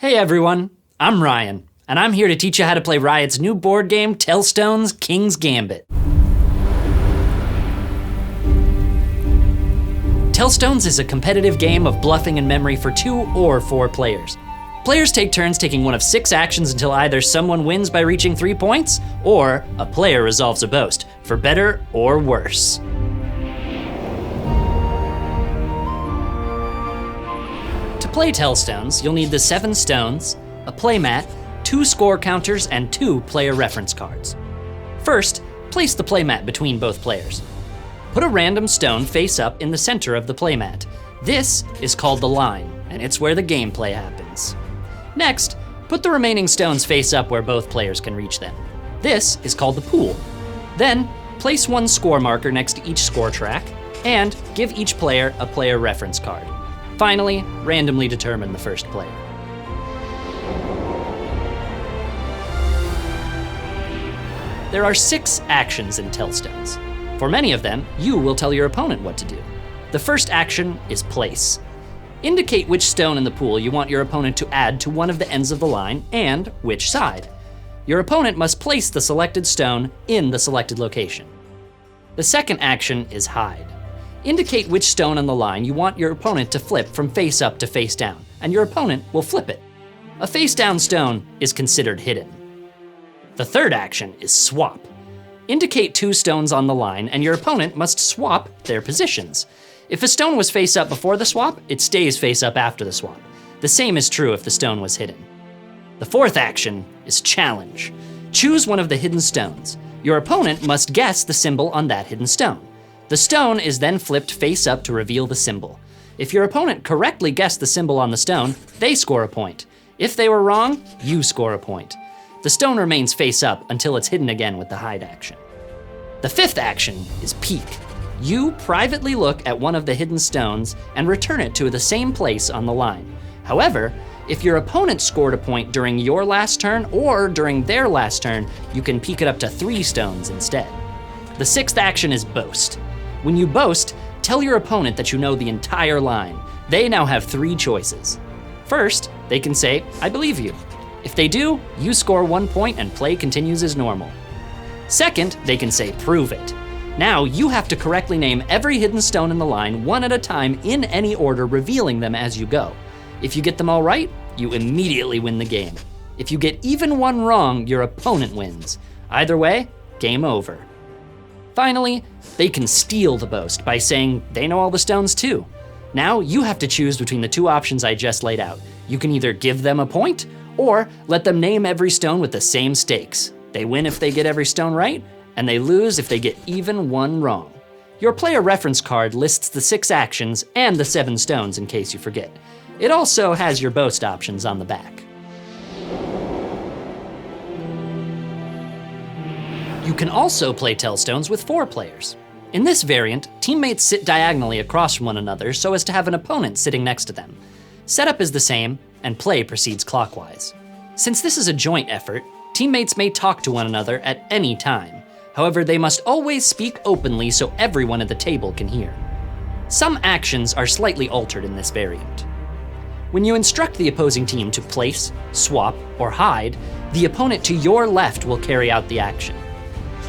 Hey everyone, I'm Ryan, and I'm here to teach you how to play Riot's new board game, Tellstone's King's Gambit. Tellstones is a competitive game of bluffing and memory for two or four players. Players take turns taking one of six actions until either someone wins by reaching three points, or a player resolves a boast, for better or worse. Play Tellstones, you'll need the seven stones, a playmat, two score counters, and two player reference cards. First, place the playmat between both players. Put a random stone face up in the center of the playmat. This is called the line, and it's where the gameplay happens. Next, put the remaining stones face up where both players can reach them. This is called the pool. Then, place one score marker next to each score track, and give each player a player reference card. Finally, randomly determine the first player. There are six actions in Tellstones. For many of them, you will tell your opponent what to do. The first action is place. Indicate which stone in the pool you want your opponent to add to one of the ends of the line and which side. Your opponent must place the selected stone in the selected location. The second action is hide. Indicate which stone on the line you want your opponent to flip from face up to face down, and your opponent will flip it. A face down stone is considered hidden. The third action is swap. Indicate two stones on the line, and your opponent must swap their positions. If a stone was face up before the swap, it stays face up after the swap. The same is true if the stone was hidden. The fourth action is challenge. Choose one of the hidden stones. Your opponent must guess the symbol on that hidden stone. The stone is then flipped face up to reveal the symbol. If your opponent correctly guessed the symbol on the stone, they score a point. If they were wrong, you score a point. The stone remains face up until it's hidden again with the hide action. The fifth action is peek. You privately look at one of the hidden stones and return it to the same place on the line. However, if your opponent scored a point during your last turn or during their last turn, you can peek it up to three stones instead. The sixth action is boast. When you boast, tell your opponent that you know the entire line. They now have three choices. First, they can say, I believe you. If they do, you score one point and play continues as normal. Second, they can say, prove it. Now, you have to correctly name every hidden stone in the line one at a time in any order, revealing them as you go. If you get them all right, you immediately win the game. If you get even one wrong, your opponent wins. Either way, game over. Finally, they can steal the boast by saying they know all the stones too. Now you have to choose between the two options I just laid out. You can either give them a point, or let them name every stone with the same stakes. They win if they get every stone right, and they lose if they get even one wrong. Your player reference card lists the six actions and the seven stones in case you forget. It also has your boast options on the back. You can also play Tellstones with four players. In this variant, teammates sit diagonally across from one another so as to have an opponent sitting next to them. Setup is the same, and play proceeds clockwise. Since this is a joint effort, teammates may talk to one another at any time. However, they must always speak openly so everyone at the table can hear. Some actions are slightly altered in this variant. When you instruct the opposing team to place, swap, or hide, the opponent to your left will carry out the action.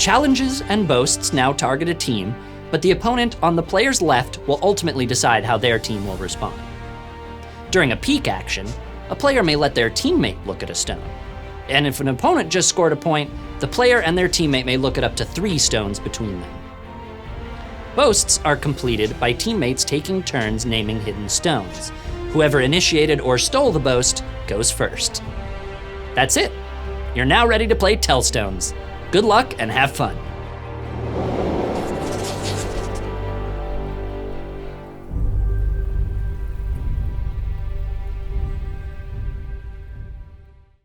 Challenges and boasts now target a team, but the opponent on the player's left will ultimately decide how their team will respond. During a peak action, a player may let their teammate look at a stone. And if an opponent just scored a point, the player and their teammate may look at up to three stones between them. Boasts are completed by teammates taking turns naming hidden stones. Whoever initiated or stole the boast goes first. That's it. You're now ready to play Tellstones. Good luck and have fun.